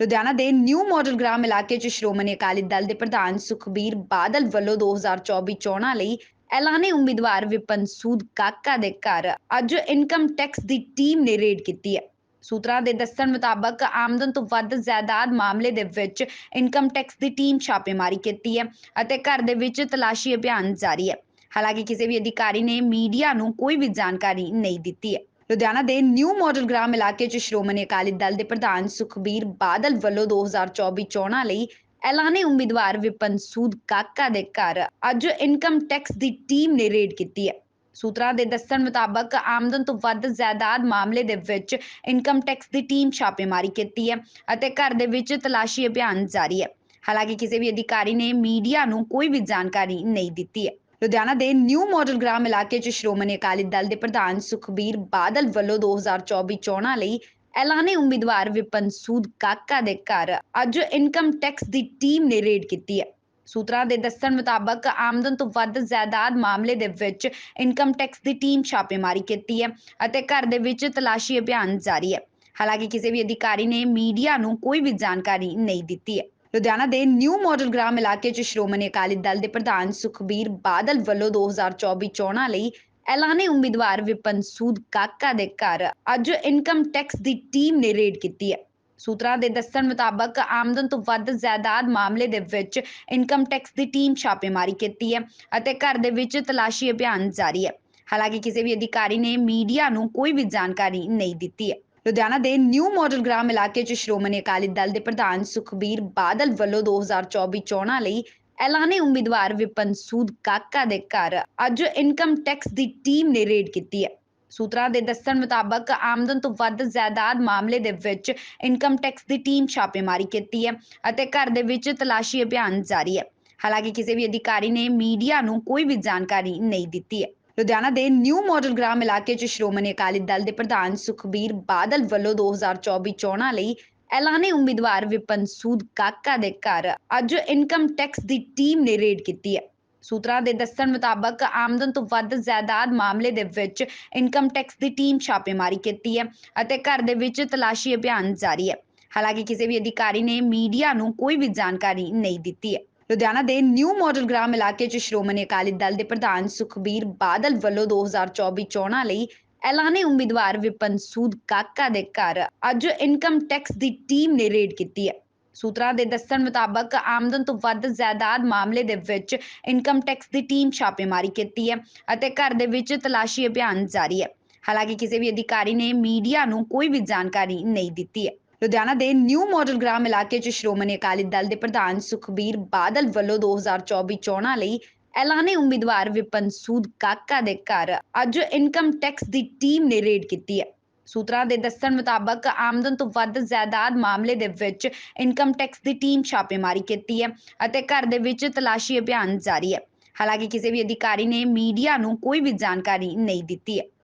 ਲੁਧਿਆਣਾ ਦੇ new model gram ਇਲਾਕੇ 'ਚ ਸ਼੍ਰੋਮਣੀ ਅਕਾਲੀ ਦਲ ਦੇ ਪ੍ਰਧਾਨ ਸੁਖਬੀਰ ਬਾਦਲ ਵੱਲੋਂ 2024 ਚੋਣਾਂ ਲਈ ਐਲਾਨੇ ਉਮੀਦਵਾਰ ਵਿਪਨ ਸੂਦ ਕਾਕਾ ਦੇ ਘਰ। ਅੱਜ ਇਨਕਮ ਟੈਕਸ ਦੀ ਟੀਮ ਨੇ ਰੇਡ ਕੀਤੀ ਹੈ। ਸੂਤਰਾਂ ਦੇ ਦੱਸਣ ਮੁਤਾਬਕ, ਆਮਦਨ ਤੋਂ ਵੱਧ ਜਾਇਦਾਦ ਮਾਮਲੇ ਦੇ ਵਿੱਚ ਇਨਕਮ ਟੈਕਸ ਦੀ ਟੀਮ ਛਾਪੇਮਾਰੀ ਕੀਤੀ ਹੈ ਅਤੇ ਘਰ ਦੇ ਵਿੱਚ ਤਲਾਸ਼ੀ ਅਭਿਆਨ ਜਾਰੀ ਹੈ। ਹਾਲਾਂਕਿ ਕਿਸੇ ਵੀ ਅਧਿਕਾਰੀ ਨੇ ਮੀਡੀਆ ਨੂੰ ਕੋਈ ਵੀ ਜਾਣਕਾਰੀ ਨਹੀਂ ਦਿੱਤੀ ਹੈ। ਲੁਧਿਆਣਾ ਦੇ ਨਿਊ ਮਾਡਲ ਗ੍ਰਾਮ ਇਲਾਕੇ 'ਚ ਸ਼੍ਰੋਮਣੀ ਅਕਾਲੀ ਦਲ ਦੇ ਪ੍ਰਧਾਨ ਸੁਖਬੀਰ ਬਾਦਲ ਵੱਲੋਂ 2024 ਚੋਣਾਂ ਲਈ ਐਲਾਨੇ ਉਮੀਦਵਾਰ ਵਿਪਨ ਸੂਦ ਕਾਕਾ ਦੇ ਘਰ। ਅੱਜ ਇਨਕਮ ਟੈਕਸ ਦੀ ਟੀਮ ਨੇ ਰੇਡ ਕੀਤੀ ਹੈ। ਸੂਤਰਾਂ ਦੇ ਦੱਸਣ ਮੁਤਾਬਕ, ਆਮਦਨ ਤੋਂ ਵੱਧ ਜਾਇਦਾਦ ਮਾਮਲੇ ਦੇ ਵਿੱਚ ਇਨਕਮ ਟੈਕਸ ਦੀ ਟੀਮ ਛਾਪੇਮਾਰੀ ਕੀਤੀ ਹੈ ਅਤੇ ਘਰ ਦੇ ਵਿੱਚ ਤਲਾਸ਼ੀ ਅਭਿਆਨ ਜਾਰੀ ਹੈ। ਹਾਲਾਂਕਿ, ਕਿਸੇ ਵੀ ਅਧਿਕਾਰੀ ਨੇ ਮੀਡੀਆ ਨੂੰ ਕੋਈ ਵੀ ਜਾਣਕਾਰੀ ਨਹੀਂ ਦਿੱਤੀ ਹੈ। ਲੁਧਿਆਣਾ ਦੇ ਨਿਊ ਮਾਡਲ ਗ੍ਰਾਮ ਇਲਾਕੇ 'ਚ ਸ਼੍ਰੋਮਣੀ ਅਕਾਲੀ ਦਲ ਦੇ ਪ੍ਰਧਾਨ ਸੁਖਬੀਰ ਬਾਦਲ ਵੱਲੋਂ 2024 ਚੋਣਾਂ ਲਈ ਐਲਾਨੇ ਉਮੀਦਵਾਰ ਵਿਪਨ ਸੂਦ ਕਾਕਾ ਦੇ ਘਰ। ਅੱਜ ਇਨਕਮ ਟੈਕਸ ਦੀ ਟੀਮ ਨੇ ਰੇਡ ਕੀਤੀ ਹੈ। ਸੂਤਰਾਂ ਦੇ ਦੱਸਣ ਮੁਤਾਬਕ ਆਮਦਨ ਤੋਂ ਵੱਧ ਜਾਇਦਾਦ ਮਾਮਲੇ ਦੇ ਵਿੱਚ ਇਨਕਮ ਟੈਕਸ ਦੀ ਟੀਮ ਛਾਪੇਮਾਰੀ ਕੀਤੀ ਹੈ ਅਤੇ ਘਰ ਦੇ ਵਿੱਚ ਤਲਾਸ਼ੀ ਅਭਿਆਨ ਜਾਰੀ ਹੈ। ਹਾਲਾਂਕਿ ਕਿਸੇ ਵੀ ਅਧਿਕਾਰੀ ਨੇ ਮੀਡੀਆ ਨੂੰ ਕੋਈ ਵੀ ਜਾਣਕਾਰੀ ਨਹੀਂ ਦਿੱਤੀ ਹੈ। ਲੁਧਿਆਣਾ ਦੇ ਨਿਊ ਮਾਡਲ ਗ੍ਰਾਮ ਇਲਾਕੇ 'ਚ ਸ਼੍ਰੋਮਣੀ ਅਕਾਲੀ ਦਲ ਦੇ ਪ੍ਰਧਾਨ ਸੁਖਬੀਰ ਬਾਦਲ ਵੱਲੋਂ 2024 ਚੋਣਾਂ ਲਈ ਐਲਾਨੇ ਉਮੀਦਵਾਰ ਵਿਪਨ ਸੂਦ ਕਾਕਾ ਦੇ ਘਰ। ਅੱਜ ਇਨਕਮ ਟੈਕਸ ਦੀ ਟੀਮ ਨੇ ਰੇਡ ਕੀਤੀ ਹੈ। ਸੂਤਰਾਂ ਦੇ ਦੱਸਣ ਮੁਤਾਬਕ ਆਮਦਨ ਤੋਂ ਵੱਧ ਜਾਇਦਾਦ ਮਾਮਲੇ ਦੇ ਵਿੱਚ ਇਨਕਮ ਟੈਕਸ ਦੀ ਟੀਮ ਛਾਪੇਮਾਰੀ ਕੀਤੀ ਹੈ ਅਤੇ ਘਰ ਦੇ ਵਿੱਚ ਤਲਾਸ਼ੀ ਅਭਿਆਨ ਜਾਰੀ ਹੈ। ਹਾਲਾਂਕਿ ਕਿਸੇ ਵੀ ਅਧਿਕਾਰੀ ਨੇ ਮੀਡੀਆ ਨੂੰ ਕੋਈ ਵੀ ਜਾਣਕਾਰੀ ਨਹੀਂ ਦਿੱਤੀ ਹੈ। ਲੁਧਿਆਣਾ ਦੇ ਨਿਊ ਮਾਡਲ ਗ੍ਰਾਮ ਇਲਾਕੇ 'ਚ ਸ਼੍ਰੋਮਣੀ ਅਕਾਲੀ ਦਲ ਦੇ ਪ੍ਰਧਾਨ ਸੁਖਬੀਰ ਬਾਦਲ ਵੱਲੋਂ 2024 ਚੋਣਾਂ ਲਈ ਐਲਾਨੇ ਉਮੀਦਵਾਰ ਵਿਪਨ ਸੂਦ ਕਾਕਾ ਦੇ ਘਰ। ਅੱਜ ਇਨਕਮ ਟੈਕਸ ਦੀ ਟੀਮ ਨੇ ਰੇਡ ਕੀਤੀ ਹੈ। ਸੂਤਰਾਂ ਦੇ ਦੱਸਣ ਮੁਤਾਬਕ ਆਮਦਨ ਤੋਂ ਵੱਧ ਜਾਇਦਾਦ ਮਾਮਲੇ ਦੇ ਵਿੱਚ ਇਨਕਮ ਟੈਕਸ ਦੀ ਟੀਮ ਛਾਪੇਮਾਰੀ ਕੀਤੀ ਹੈ ਅਤੇ ਘਰ ਦੇ ਵਿੱਚ ਤਲਾਸ਼ੀ ਅਭਿਆਨ ਜਾਰੀ ਹੈ। ਹਾਲਾਂਕਿ ਕਿਸੇ ਵੀ ਅਧਿਕਾਰੀ ਨੇ ਮੀਡੀਆ ਨੂੰ ਕੋਈ ਵੀ ਜਾਣਕਾਰੀ ਨਹੀਂ ਦਿੱਤੀ ਹੈ। ਲੁਧਿਆਣਾ ਦੇ ਨਿਊ ਮਾਡਲ ਗ੍ਰਾਮ ਇਲਾਕੇ 'ਚ ਸ਼੍ਰੋਮਣੀ ਅਕਾਲੀ ਦਲ ਦੇ ਪ੍ਰਧਾਨ ਸੁਖਬੀਰ ਬਾਦਲ ਵੱਲੋਂ 2024 ਚੋਣਾਂ ਲਈ ਐਲਾਨੇ ਉਮੀਦਵਾਰ ਵਿਪਨ ਸੂਦ ਕਾਕਾ ਦੇ ਘਰ। ਅੱਜ ਇਨਕਮ ਟੈਕਸ ਦੀ ਟੀਮ ਨੇ ਰੇਡ ਕੀਤੀ ਹੈ। ਸੂਤਰਾਂ ਦੇ ਦੱਸਣ ਮੁਤਾਬਕ, ਆਮਦਨ ਤੋਂ ਵੱਧ ਜਾਇਦਾਦ ਮਾਮਲੇ ਦੇ ਵਿੱਚ ਇਨਕਮ ਟੈਕਸ ਦੀ ਟੀਮ ਛਾਪੇਮਾਰੀ ਕੀਤੀ ਹੈ ਅਤੇ ਘਰ ਦੇ ਵਿੱਚ ਤਲਾਸ਼ੀ ਅਭਿਆਨ ਜਾਰੀ ਹੈ। ਹਾਲਾਂਕਿ ਕਿਸੇ ਵੀ ਅਧਿਕਾਰੀ ਨੇ ਮੀਡੀਆ ਨੂੰ ਕੋਈ ਵੀ ਜਾਣਕਾਰੀ ਨਹੀਂ ਦਿੱਤੀ ਹੈ। ਲੁਧਿਆਣਾ ਦੇ ਨਿਊ ਮਾਡਲ ਗ੍ਰਾਮ ਇਲਾਕੇ 'ਚ ਸ਼੍ਰੋਮਣੀ ਅਕਾਲੀ ਦਲ ਦੇ ਪ੍ਰਧਾਨ ਸੁਖਬੀਰ ਬਾਦਲ ਵੱਲੋਂ 2024 ਚੋਣਾਂ ਲਈ ਐਲਾਨੇ ਉਮੀਦਵਾਰ ਵਿਪਨ ਸੂਦ ਕਾਕਾ ਦੇ ਘਰ। ਅੱਜ ਇਨਕਮ ਟੈਕਸ ਦੀ ਟੀਮ ਨੇ ਰੇਡ ਕੀਤੀ ਹੈ। ਸੂਤਰਾਂ ਦੇ ਦੱਸਣ ਮੁਤਾਬਕ, ਆਮਦਨ ਤੋਂ ਵੱਧ ਜਾਇਦਾਦ ਮਾਮਲੇ ਦੇ ਵਿੱਚ ਇਨਕਮ ਟੈਕਸ ਦੀ ਟੀਮ ਛਾਪੇਮਾਰੀ ਕੀਤੀ ਹੈ ਅਤੇ ਘਰ ਦੇ ਵਿੱਚ ਤਲਾਸ਼ੀ ਅਭਿਆਨ ਜਾਰੀ ਹੈ। ਹਾਲਾਂਕਿ, ਕਿਸੇ ਵੀ ਅਧਿਕਾਰੀ ਨੇ ਮੀਡੀਆ ਨੂੰ ਕੋਈ ਵੀ ਜਾਣਕਾਰੀ ਨਹੀਂ ਦਿੱਤੀ ਹੈ। ਲੁਧਿਆਣਾ ਦੇ ਨਿਊ ਮਾਡਲ ਗ੍ਰਾਮ ਇਲਾਕੇ 'ਚ ਸ਼੍ਰੋਮਣੀ ਅਕਾਲੀ ਦਲ ਦੇ ਪ੍ਰਧਾਨ ਸੁਖਬੀਰ ਬਾਦਲ ਵੱਲੋਂ 2024 ਚੋਣਾਂ ਲਈ ਐਲਾਨੇ ਉਮੀਦਵਾਰ ਵਿਪਨ ਸੂਦ ਕਾਕਾ ਦੇ ਘਰ। ਅੱਜ ਇਨਕਮ ਟੈਕਸ ਦੀ ਟੀਮ ਨੇ ਰੇਡ ਕੀਤੀ ਹੈ। ਸੂਤਰਾਂ ਦੇ ਦੱਸਣ ਮੁਤਾਬਕ ਆਮਦਨ ਤੋਂ ਵੱਧ ਜਾਇਦਾਦ ਮਾਮਲੇ ਦੇ ਵਿੱਚ ਇਨਕਮ ਟੈਕਸ ਦੀ ਟੀਮ ਛਾਪੇਮਾਰੀ ਕੀਤੀ ਹੈ ਅਤੇ ਘਰ ਦੇ ਵਿੱਚ ਤਲਾਸ਼ੀ ਅਭਿਆਨ ਜਾਰੀ ਹੈ। ਹਾਲਾਂਕਿ ਕਿਸੇ ਵੀ ਅਧਿਕਾਰੀ ਨੇ ਮੀਡੀਆ ਨੂੰ ਕੋਈ ਵੀ ਜਾਣਕਾਰੀ ਨਹੀਂ ਦਿੱਤੀ ਹੈ।